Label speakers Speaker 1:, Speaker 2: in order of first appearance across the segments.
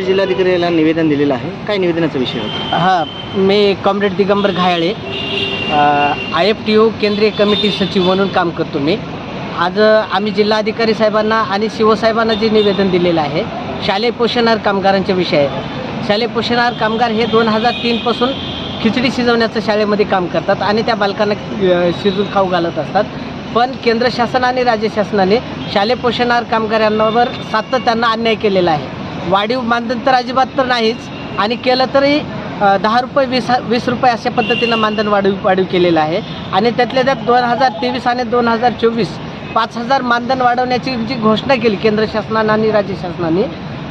Speaker 1: जिल्हाधिकाऱ्याला निवेदन दिलेलं आहे. काय निवेदनाचा विषय होता?
Speaker 2: हां मी comrade Digambar Ghayale I F T O केंद्रीय कमिटी सचिव म्हणून काम करतो मी. आज आम्ही जिल्हाधिकारी साहेबांना आणि शिवसाहेबांना जे निवेदन दिलेलं आहे शालेय पोषणाहार कामगारांच्या विषय आहे शालेय पोषणाहार कामगार हे दोन हजार तीनपासून खिचडी शिजवण्याचं शाळेमध्ये काम करतात आणि त्या बालकांना शिजून खाऊ घालत असतात. पण केंद्र शासन आणि राज्य शासनाने शालेय पोषणाहार कामगारांवर सातत्यानं अन्याय केलेला आहे. वाढीव मानधन तर अजिबात तर नाहीच. आणि केलं तरी दहा रुपये वीस वीस रुपये अशा पद्धतीनं मानधन वाढीव वाढीव केलेलं आहे. आणि त्यातल्या त्यात दोन हजार तेवीस आणि दोन हजार चोवीस पाच हजार मानधन वाढवण्याची जी घोषणा केली केंद्र शासनानं आणि राज्य शासनाने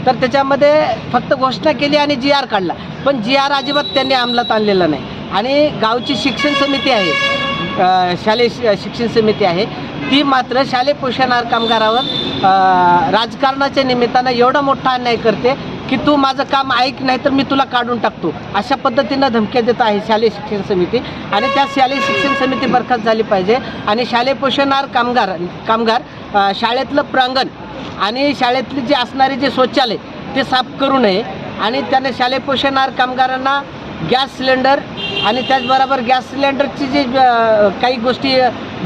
Speaker 2: तर त्याच्यामध्ये फक्त घोषणा केली आणि जी आर काढला. पण जी आर अजिबात त्यांनी अंमलात आणलेला नाही. आणि गावची शिक्षण समिती आहे शालेय शि- शिक्षण समिती आहे. ती मात्र शालेय पोषणार कामगारावर राजकारणाच्या निमित्तानं एवढा मोठा अन्याय करते की तू माझं काम ऐक नाही तर मी तुला काढून टाकतो. अशा पद्धतीनं धमक्या देत आहे शालेय शिक्षण समिती. आणि त्या शालेय शिक्षण समिती बरखास्त झाली पाहिजे. आणि शालेय पोषणार कामगार कामगार शाळेतलं प्रांगण आणि शाळेतली जे असणारे जे शौचालय ते साफ करू नये. आणि त्याने शालेय पोषणार कामगारांना गॅस सिलेंडर आणि त्याचबरोबर गॅस सिलेंडरची जे काही गोष्टी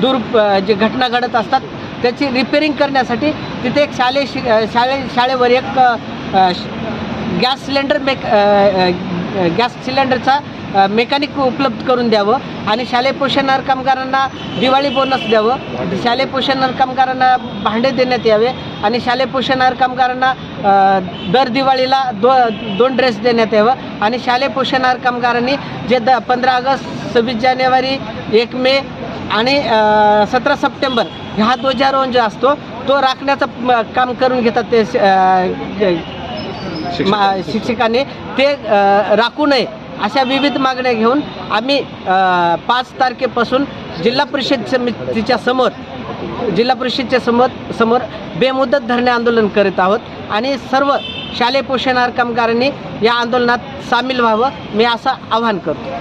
Speaker 2: दूर जे घटना घडत असतात त्याची रिपेरिंग करण्यासाठी तिथे एक शालेय शि शाळे शाळेवर एक श- गॅस सिलेंडर मेक गॅस सिलेंडरचा मेकॅनिक उपलब्ध करून द्यावं. आणि शालेय पोषणाहार कामगारांना दिवाळी बोनस द्यावं. शालेय पोषणाहार कामगारांना भांडे देण्यात यावे आणि शालेय पोषणाहार कामगारांना दर दिवाळीला दो दोन ड्रेस देण्यात यावं. आणि शालेय पोषणाहार कामगारांनी जे द पंधरा ऑगस्ट सव्वीस जानेवारी एक मे आणि सतरा सप्टेंबर हा ध्वजारोहण जो असतो तो राखण्याचं काम करून घेतात ते शिक्षकांनी. ते राखू नये. अशा विविध मागण्या घेऊन आम्ही पाच तारखेपासून जिल्हा परिषद समितीच्या समोर जिल्हा परिषदच्या समोर समोर बेमुदत धरणे आंदोलन करीत आहोत आणि सर्व शालेय पोषणार कामगारांनी या आंदोलनात सामील व्हावं मी असं आवाहन करतो.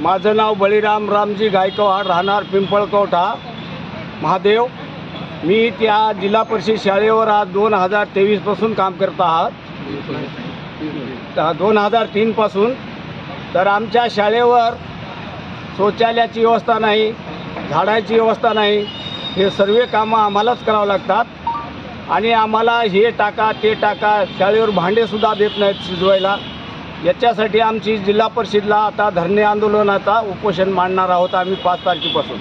Speaker 3: माझं नाव बळीराम रामजी गायकवाड राहणार पिंपळकवठा महादेव मी त्या जिल्हा परिषद शाळेवर आज दोन हजार तेवीसपासून काम करत आहात. दोन हजार तीनपासून तर आमच्या शाळेवर शौचालयाची व्यवस्था नाही झाडाची व्यवस्था नाही. हे सर्व कामं आम्हालाच करावं लागतात. आणि आम्हाला हे टाका ते टाका शाळेवर भांडेसुद्धा देत नाहीत शिजवायला. याच्यासाठी आमची जिल्हा परिषदला आता धरणे आंदोलनाचा उपोषण मांडणार आहोत आम्ही पाच तारखेपासून.